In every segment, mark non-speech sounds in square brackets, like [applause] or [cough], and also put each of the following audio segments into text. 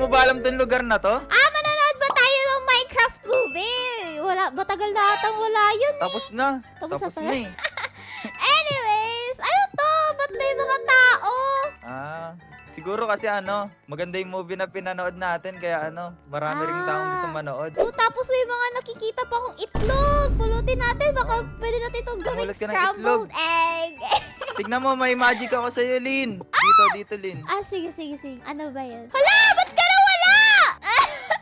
mo ba alam tong lugar na to? Ah, manonood ba tayo ng Minecraft movie? Wala, matagal na atang wala yun. Tapos na. Tapos na Tapos pala. na eh. [laughs] Anyways, ano to? Ba't may mga tao? Ah, siguro kasi ano, maganda yung movie na pinanood natin kaya ano, marami ring taong gusto Ah. manood. Oh, tapos may mga nakikita pa akong itlog. Pulutin natin. Baka pwede natin itong gawing ka ng scrambled egg. [laughs] Tignan mo, may magic ako sa'yo, Lin. Dito, dito, Lin. ah, sige, sige, sige. Ano ba yun? Hala!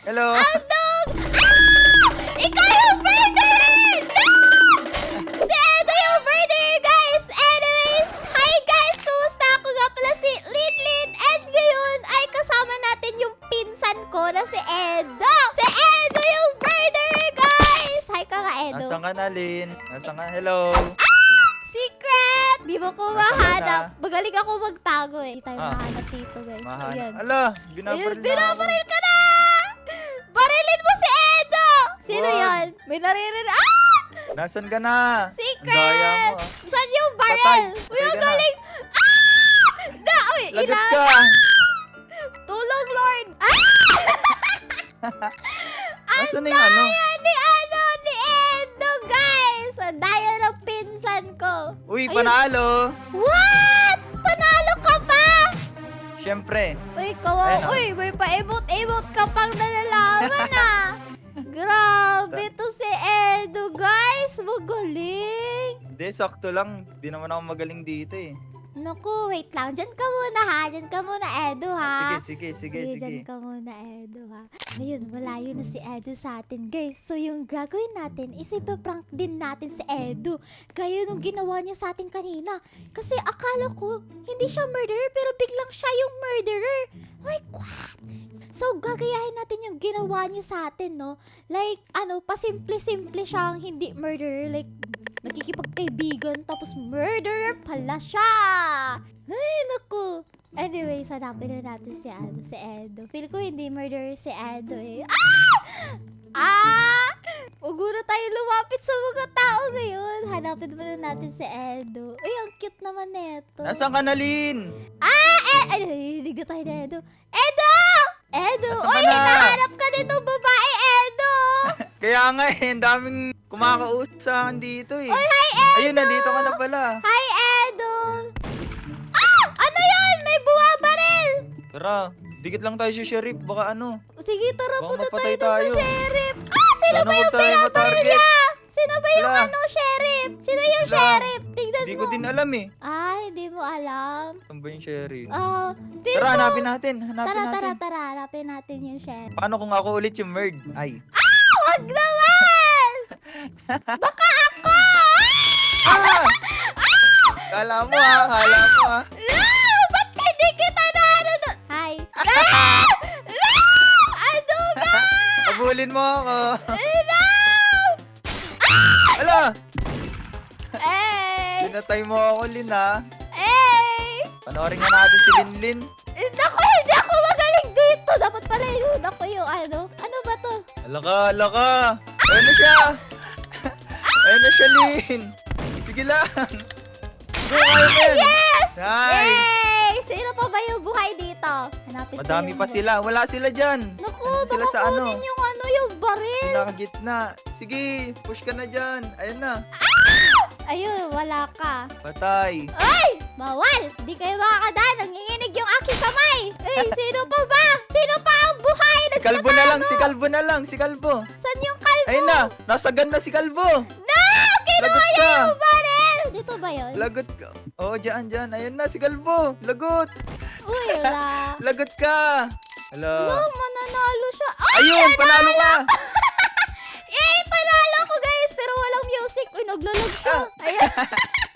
Hello? Andog! Ah! Ikaw yung murderer! No! Si Edo yung murderer, guys! Anyways, hi guys! Kumusta? Ako nga pala si Lin Lin. And ngayon ay kasama natin yung pinsan ko na si Edo. Si Edo yung murderer, guys! Hi ka nga, Edo. Nasaan ka na, Lin? Nasaan ka? Hello? Secret! Di mo ko Nasaan mahanap. Magaling ako magtago eh. Hindi tayo Ah. mahanap dito, guys. Mahan. Ayan. Ala, Ayun, binabaril na ako. binabaril ka May naririnig. Ah! Nasaan ka na? Ang Secret! Daya mo, ah. Saan yung Patay. baril? Uy, Patay ang ka na. galing! Ah! Na, uy, Lagot ka! [laughs] Tulong, Lord! Ah! [laughs] Nasaan na yung ano? Ayan ni ano, ni Edo, guys! Ang daya ng pinsan ko. Uy, Ayun. panalo! What? Panalo ka pa? Siyempre. Uy, kawawa. Ayun, oh. Uy, may pa-emote-emote ka pang nalalaman ah. [laughs] Grabe to Edo, guys. Magaling. Hindi, sakto lang. Di naman ako magaling dito eh. Naku, wait lang. Diyan ka muna ha. Diyan ka muna, Edo ha. Ah, sige, sige, sige, Sige, dyan ka muna, Edo ha. Ayun, malayo na si Edo sa atin, guys. So, yung gagawin natin is ipaprank din natin si Edo. Gaya nung ginawa niya sa atin kanina. Kasi akala ko, hindi siya murderer, pero biglang siya yung murderer. Like, what? So, gagayahin natin yung ginawa niya sa atin, no? Like, ano, pasimple-simple siyang hindi murderer. Like, nakikipagkaibigan, tapos murderer pala siya! Ay, naku! Anyways, hanapin na natin si ano, si Edo. Feel ko hindi murderer si Edo eh. Ah! Ah! Huwag muna tayo lumapit sa mga tao ngayon. Hanapin muna natin si Edo. Uy, ang cute naman neto. Nasaan ka na, Lin? Ah! Eh! Ay, na tayo ni Edo. Edo! Edo! Nasaan ka Uy, na? hinahanap ka ng babae, Edo! [laughs] Kaya nga eh, ang daming kumakausap sa akin dito eh. Uy, hi, Edo! Ayun, nandito ka na pala. Hi, Edo! Ah! Ano yan? May buwabaril! Tara, dikit lang tayo si Sheriff. Baka ano. Sige, tara Baka punta mapatay tayo, tayo. sa sheriff. Ah, sino Sana ba huwag yung tayo matarget. niya? Sino ba yung Wala. ano, sheriff? Sino yung Wala. sheriff? Tignan Hindi mo. ko din alam eh. Ah, hindi mo alam. Saan ba yung Sheriff? Ah, feel Tara, hanapin natin. Hanapin Tara, natin. tara, tara. Hanapin natin yung sheriff. Paano kung ako ulit yung Merd? Ay. Ah, wag naman! [laughs] Baka ako! Ah! Kala mo ha, kala mo ha. No! Ba't hindi kita na ano na? Hi. Ah! No! Ano ba? [laughs] Abulin mo ako. No! Ala! Eh! Pinatay mo ako, Lin ha. Eh! Panoorin nga natin si Linlin. Naku, hindi ako magaling dito. Dapat pala yun ako yung ano. Ano ba to? Ala ka, ala ka. Ayun na siya. Ayun na siya, Lin. Sige lang. Go, yan. Yes! Nice. Yay! Sino pa ba yung buhay dito? Hanapin ko Madami yung pa sila. Wala sila dyan. Naku, Nandun sila sa ano. yung ano, yung baril. Nakagitna. Sige, push ka na dyan. Ayun na. Ayun, wala ka. Patay. Ay! Bawal! Hindi kayo makakadaan. Nanginginig yung aking kamay. Ay, [laughs] sino pa ba? Sino pa ang buhay? Si Kalbo na lang, si Kalbo na lang, si Kalbo. Saan yung kalbo? Ayun na, nasagad na si Kalbo. No! Kinuha niya yung baril! Dito ba yun? Lagot ka. Oo, dyan, dyan. Ayun na, si Kalbo. Lagot. Uy, wala. [laughs] Lagot ka. Hala. Oh, mananalo siya. Ay, Ayun, panalo ka. [laughs] Eh, panalo ko guys, pero walang music. Uy, naglalag siya. Ah. Ayan.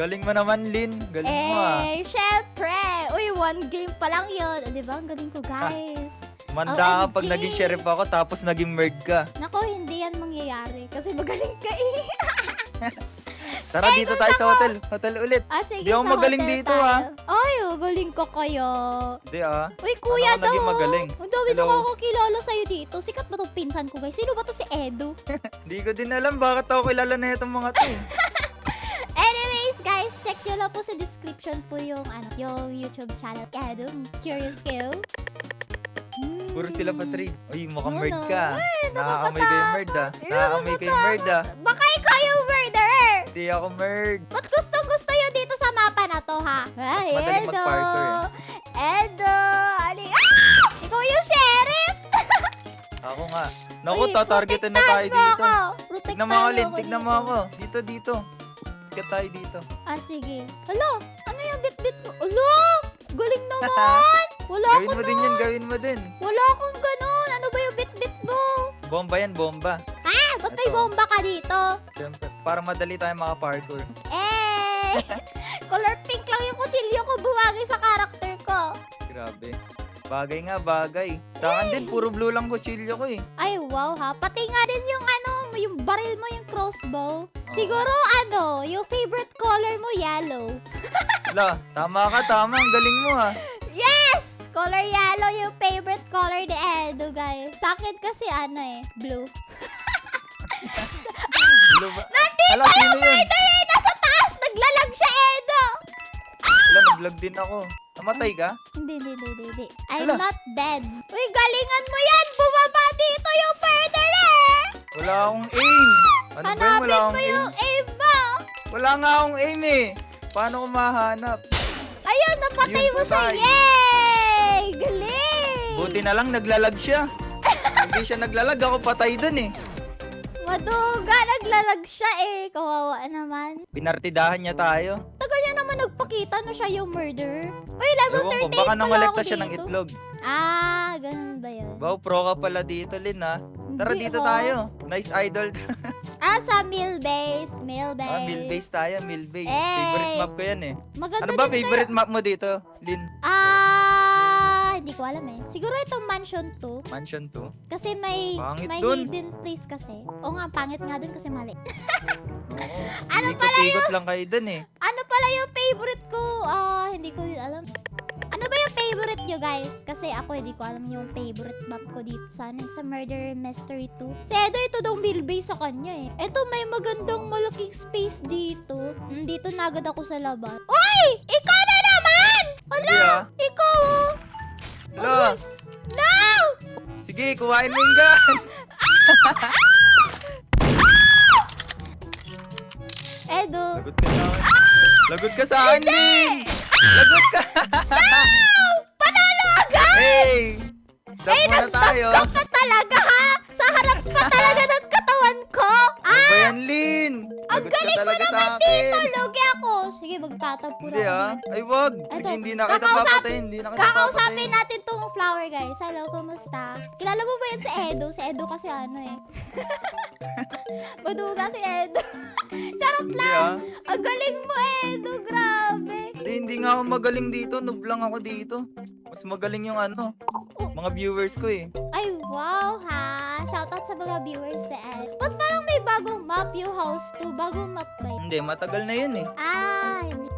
Galing mo naman, Lin. Galing mo ah. Eh, syempre. Uy, one game pa lang yun. O, Di ba? Ang galing ko, guys. Manda ka pag naging sheriff ako tapos naging merd ka. Nako, hindi yan mangyayari. Kasi magaling ka eh. [laughs] Tara dito tayo sa hotel. Hotel ulit. Ah, sige, Di ako magaling dito, tayo. ah. Ay, magaling ko kayo. Di ah. Uy, kuya Ano daw. naging magaling? Ang dami Hello? nakakakilala sa'yo dito. Sikat ba tong pinsan ko, guys? Sino ba to si Edu? [laughs] Hindi ko din alam bakit ako kilala na itong mga to. [laughs] po sa description po yung, ano, yung YouTube channel. Edu, Curious Kill. Hmm. Puro sila pa trade. Uy, mukhang Oo merd na. ka. Nakaamoy ko yung merd ah. Nakaamoy ko yung merd ah. Baka ikaw yung murderer! Hindi ako merd. Ba't gustong gusto yun dito sa mapa na to, ha? Mas Ay, madaling Edo! mag-parkour Edo! Ali... Ah! Ikaw yung sheriff! [laughs] Ako nga. Naku, Uy, tatargetin na tayo protektahan mo dito. ako. Protektahan Tignan mo ako, Lin. Tignan mo dito. ako. Dito, dito. Ikat tayo dito. Ah, sige. Hala, ano yung bit-bit mo? Alo! Galing naman! Wala Gawin ko mo din yan, gawin mo din. Wala akong ganun. Ano ba yung bit-bit mo? Bomba yan, bomba. Ah, ba't may Ito. bomba ka dito? Siyempre, para madali tayo maka-parkour. Eh! [laughs] Color pink lang yung kutsilyo ko bumagay sa karakter ko. Grabe. Bagay nga, bagay. Sa akin din, puro blue lang kutsilyo ko eh. Ay, wow ha. Pati nga din yung ano, yung baril mo, yung crossbow. Siguro ano, yung favorite color mo, yellow. [laughs] La, tama ka, tama. Ang galing mo ah. Yes! Color yellow yung favorite color ni Edo, guys. Sa akin kasi ano eh, blue. [laughs] Blue ba? Hala, sino yun? Ito eh, nasa taas! Naglalag siya, Edo! Hala, nag-vlog din ako. Namatay ka? Hindi, hindi, hindi, hindi, hindi. I'm Hala. not dead. Uy, galingan mo yan! Bumaba dito yung murderer! Wala akong aim. Ano ba yun? Hanapin mo akong aim. yung aim mo! Wala nga akong aim eh. Paano ko mahanap? Ayun, napatay Yun, mo siya! patay. Yay! Galing! Buti na lang naglalag siya. [laughs] Hindi siya naglalag, ako patay dun eh. Maduga, naglalag siya eh. Kawawa naman. Pinartidahan niya tayo. Tagal niya naman nagpakita na siya yung murderer. Uy, level Ewan ko, 38 baka pala nangolekta siya ng dito. itlog. Ah, ganun ba yun? Wow, pro ka pala dito, Lin ha. Tara Hindi, dito oh. tayo. Nice idol. [laughs] Ah, sa meal base. Meal base. ah, mill base tayo, mill base. Eh. Favorite map ko yan eh. Maganda Ano ba din favorite map mo dito, Lin? sa'yo. Ah, hindi ko alam eh. Siguro itong mansion 2. Mansion 2. Kasi may, Pangit may dun. hidden place kasi. O nga, pangit nga dun kasi mali. [laughs] Ano pala Ikot-ikot lang kayo dun eh. Ano pala yung favorite ko? Ah, hindi ko din alam. Ano ba yung favorite nyo, guys? Kasi ako, hindi ko alam yung favorite map ko dito sa, ano, sa Murder Mystery 2. Si Edo, ito daw meal base sa kanya eh. Ito, may magandang malaking space dito. Hmm, dito na agad ako sa labas. Uy! Ikaw na naman! Hala! Hindi ah. Ikaw oh! Hala, No! sige, kuhain mo yung gun. [laughs] Edo! Lagot ka sa akin. Lagot ka sa akin, Lin. Lagot ka. Panalo agad! Hey! Stop Eh, muna tayo. nagtagka pa talaga ha! Sa harap pa talaga ng magtatampo Hindi ah. Ay, wag. Sige, Eto, hindi na kita kakausap- papatayin. Hindi na kita Kakausapin papatayin. natin tong flower guys. Hello, kumusta? Kilala mo ba yan si Edo? Si Edo kasi ano eh. [laughs] Maduga si Edo. [laughs] Charot Hindi lang! ah. Ang galing mo, Edo! Grabe! Hindi, hindi nga ako magaling dito. Noob lang ako dito. Mas magaling yung ano, Oh. mga viewers ko eh. Ay, wow ha! Shoutout sa mga viewers na Ed. Ba't parang may bagong map yung house 2? Bagong map ba yun? Hindi, matagal na yun eh. Ah, hindi.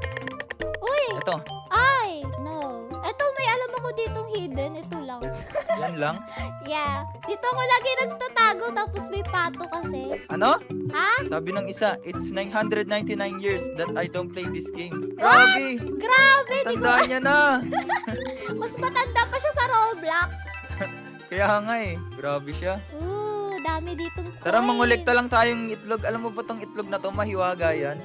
Uy! Ito, Ay! No. Ito, may alam ako ditong hidden. Ito lang. [laughs] yan lang. Yeah. Dito ako lagi nagtatago tapos may pato kasi. Ano? Ha? Sabi ng isa, it's 999 years that I don't play this game. Grabe! Grabe! Di ko, Tandaan niya na! [laughs] mas matanda pa siya sa Roblox. Kaya nga eh, grabe siya. Ooh, dami ditong Tara, coin. mangolekta lang tayong itlog. Alam mo ba tong itlog na to, mahiwaga yan?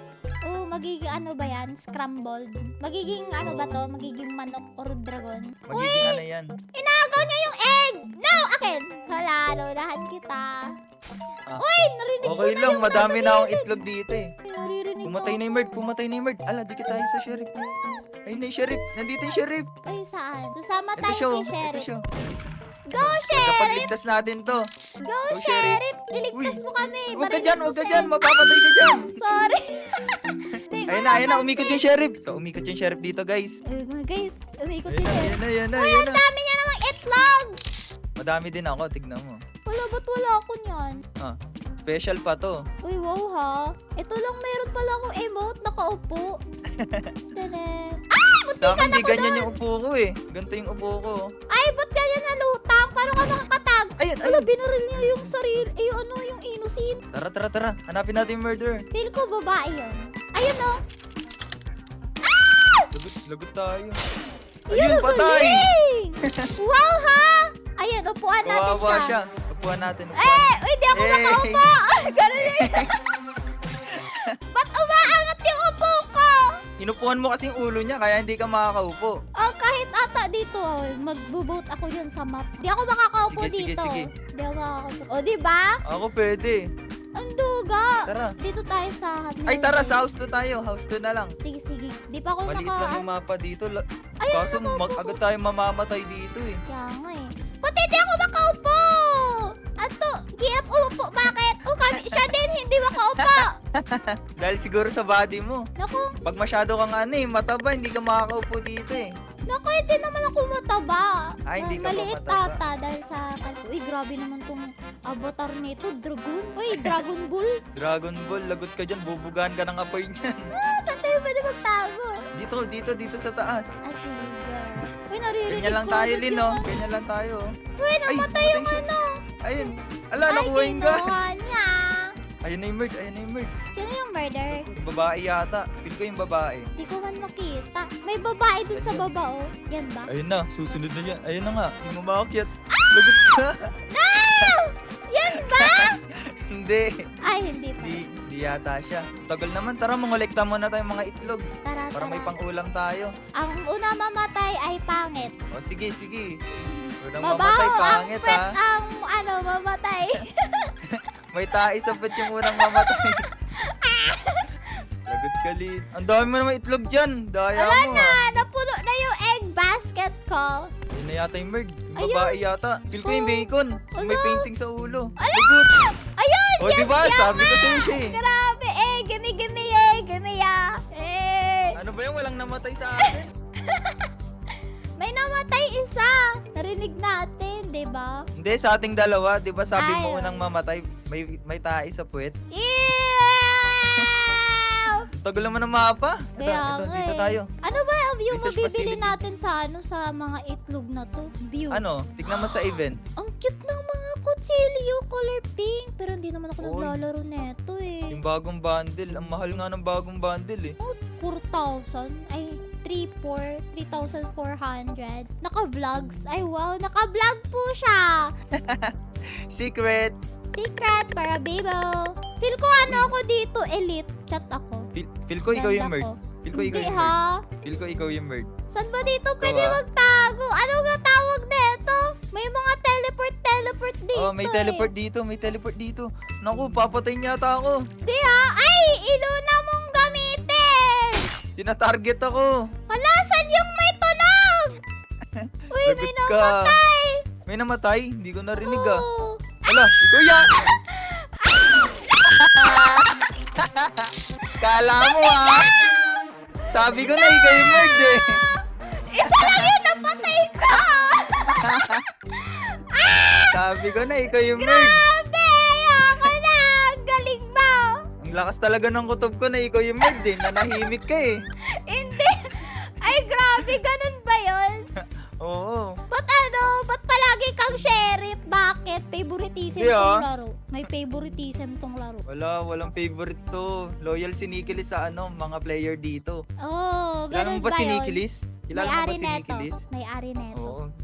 Oo, magiging ano ba yan? Scrambled. Magiging ano ba to? Magiging manok or dragon. Magiging ano yan? Inagaw niya yung egg! No! Akin! Hala, naunahan kita. Ah. Uy! Narinig ko Okay na lang, yung madami nasa na akong gilid. itlog dito eh. Naririnig Pumatay ko. na yung Merd, pumatay na yung Merd. Ala, dikit tayo sa sheriff. Ayun na yung sheriff, nandito yung sheriff. Ay, saan? Susama Ito tayo siya, kay ito Sheriff. siya. Go, Sheriff! Kapag ligtas natin to. Go, Go, Sheriff! Iligtas Uy, mo kami! Huwag ka Barinig dyan, mo huwag ka dyan, mapapatay ka dyan. [laughs] Sorry! [laughs] Ko Ayun na, ayun na, umikot yung sheriff. So, umikot yung sheriff dito, guys. Ay, mga guys, umikot Ayun si na, Sheriff. ayun na, ayun na, Uy, ayun ang na. dami niya namang itlog! Madami din ako, tignan mo. Wala, ba't wala ako niyan? Ah, Special pa to. Uy, wow ha. Ito lang meron pala akong emote nakaupo. [laughs] Tadam. Sa akin, di ganyan yung upo ko eh. Ganito yung upo ko. Ay, ba't ganyan nalutang? Paano ka makakatag? Ayun, Ala, ayun. binaril niya yung sarili, eh, ano, yung innocent. Tara, tara, tara. Hanapin natin yung murderer. Feel ko babae yun. Ayun oh. Lagot, lagot tayo. Yun, Ayun, ang patay! galing! [laughs] [laughs] wow ha! Ayun, upuan natin Kawawa siya. siya. Upuan natin. Upuan. Eh, uy, di ako Eh. makaupo! [laughs] Ganun eh. Inupuan mo kasing ulo niya kaya hindi ka makakaupo. Oh, kahit ata dito, magbo-vote ako yun sa map. Di ako makakaupo Sige, sige, dito. sige. Di ako makakaupo. O, di ba? Ako pwede. Ang duga. Tara. Dito tayo sa... Ay, tara, sa house 2 tayo. House 2 na lang. Sige, sige. Di pa ako Maliit naka... lang yung mapa dito. La- Ayun, Kaso nakaupo mag ko. agad tayo mamamatay dito eh. Kaya nga eh. Pati di ako makaupo! Ato, giap upo. Bakit? O kami, siya din hindi makaupo. [laughs] [laughs] Dahil siguro sa body mo. Naku, Pag masyado kang ano eh, mataba, hindi ka makakaupo dito eh. naku, hindi naman ako mataba. Ay, hindi ka Maliit mataba? ata dahil sa... Uy, grabe naman tong avatar nito. Dragon. Uy, Dragon [laughs] Ball. Dragon Ball, lagot ka dyan, bubugaan ka ng apoy niyan. [laughs] Ah, saan tayo pwede magtago? Dito, dito, dito sa taas. Ah, sige. Uy, naririnig Ganyan lang ko tayo, agad Lin, yung oh. Ganyan lang tayo. oh. Uy, namatay namatay yung ano. Ayun. Ala, Ay, nakuha yung gun. niya. Ayun na yung merge, ayun na yung merge. Sino yung murder? Babae yata. Feel ko yung babae. Di ko man makita. May babae dun sa baba, oh. Yan ba? Ayun na, susunod na yan. Ayun na nga, hindi mo makakyat. Lagot ka. No! Yan ba? [laughs] hindi. Ay, hindi pa. Di, di yata siya. Tagal naman, tara mangolekta muna tayo mga itlog. Tara, Para may tara. pangulam tayo. Ang una mamatay ay pangit. O sige, sige. Unang Mabaho mamatay, ang pangit pet ha. ang ano, mamatay. [laughs] May tae sa pet yung unang mamatay. [laughs] Lagot ka, Lin. Ang dami mo naman itlog dyan. Daya Wala mo na, ha. napuno na yung egg basket ko. Yun na yata yung merg. Yung Ayun. babae yata. Feel ko yung Oh. bacon. Yung may painting sa ulo. Ala! Lagot. Ayun, O, yes, diba? yan Sabi ko sa'yo siya eh. Grabe, eh, gimme, gimme, eh, gimme, ya. Eh. Ano ba yung walang namatay sa [laughs] akin? May namatay isa. Narinig natin, di ba? Hindi, sa ating dalawa. Di ba sabi Ay, mo unang mamatay, may, may tae sa puwet? Ew! [laughs] Ang Tagal naman ng mapa. Ito, Kaya ito, nga dito eh. tayo. Ano ba yung view Research mabibili facility. natin sa ano sa mga itlog na to? View. Ano? Tignan mo sa event. Ang cute ng mga kutsilyo, color pink. Pero hindi naman ako Oy. naglalaro neto eh. Yung bagong bundle. Ang mahal nga ng bagong bundle eh. Oh, 4,000. Ay, 3, 4, 3,400. Naka-vlogs. Ay, wow. Naka-vlog po siya. [laughs] Secret. Secret para Bibo. Feel ko ano ako dito, elite. Chat ako. Feel, feel ko ikaw yung Ganda ko. Feel ko ikaw Hindi yung ha. Feel ko ikaw yung merg. Saan ba dito pwede ah. magtago? Ano nga tawag nito? May mga teleport, teleport dito Oh, may eh. teleport dito. May teleport dito. Naku, papatay niya ata ako. Di ha? Ay, iluna! Tina-target ako. Hala, saan yung may tunog? [laughs] Uy, may Lagot ka. namatay! May namatay? Hindi ko narinig ah. Oo. Ala, ikaw yan! Kala mo ah! Sabi ko na ikaw yung merg eh. Isa lang yun, napatay ko! Sabi ko na ikaw yung merg. Ang lakas talaga ng kutob ko na ikaw yung merg eh. Nanahimik ka eh. [laughs] Hindi! Ay, grabe! Ganun ba yun? [laughs] Oo. Ba't ano? Ba't palagi kang sheriff? Bakit? Favoritism Yeah. tong laro. May favoritism tong laro. Wala, walang favorite to. Loyal si Nikilis sa ano, mga player dito. Oh, Kilala ganun mo ba ba si yun? Nikilis? Kilala mo ba May-ari si neto. Nikilis? May-ari neto.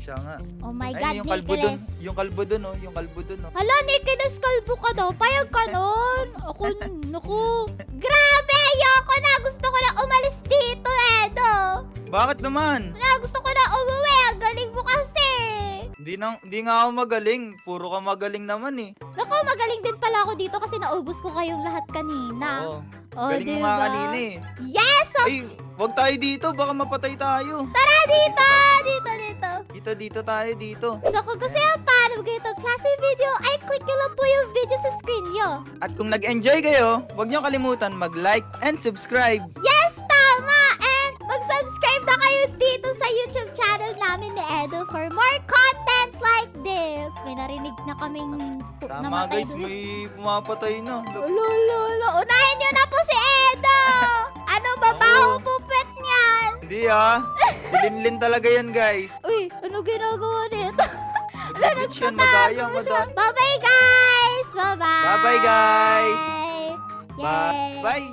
Siya nga. Oh my Ay, God, yung kalbo dun. Nicholas. Yung kalbo dun, oh. Yung kalbo dun, oh. Hala, Nicholas Kalbo ka daw. Payag ka nun. Ako, [laughs] naku. Grabe, ayoko na. Gusto ko na umalis dito, Edo. Bakit naman? Na, gusto ko na umuwi. Ang galing mo kasi. Hindi, na, hindi nga ako magaling. Puro ka magaling naman eh. Naku, magaling din pala ako dito kasi naubos ko kayong lahat kanina. Oo. Oh, Galing mo diba? nga kanina eh. Yes! So, Ay, wag tayo dito. Baka mapatay tayo. tara dito! Dito, dito. Dito, dito tayo, dito. So, kung gusto nyo paano ganitong klase video, ay click nyo lang po yung video sa screen nyo. At kung nag-enjoy kayo, wag niyo kalimutan mag-like and subscribe. Yes, tama! And mag-subscribe na kayo dito sa YouTube channel namin ni Edo for more may narinig na kaming pu- Tama namatay guys, doon. may pumapatay na. Look. Ulo, ulo, ulo. Unahin nyo na po si Edo! ano babaho Oo. pupet niyan? Hindi ah. Si Linlin talaga yan guys. Uy, ano ginagawa nito? Nag-glitch yan, madaya, madaya. Bye-bye guys! Bye-bye! Bye-bye, guys. Yay! Bye. Bye.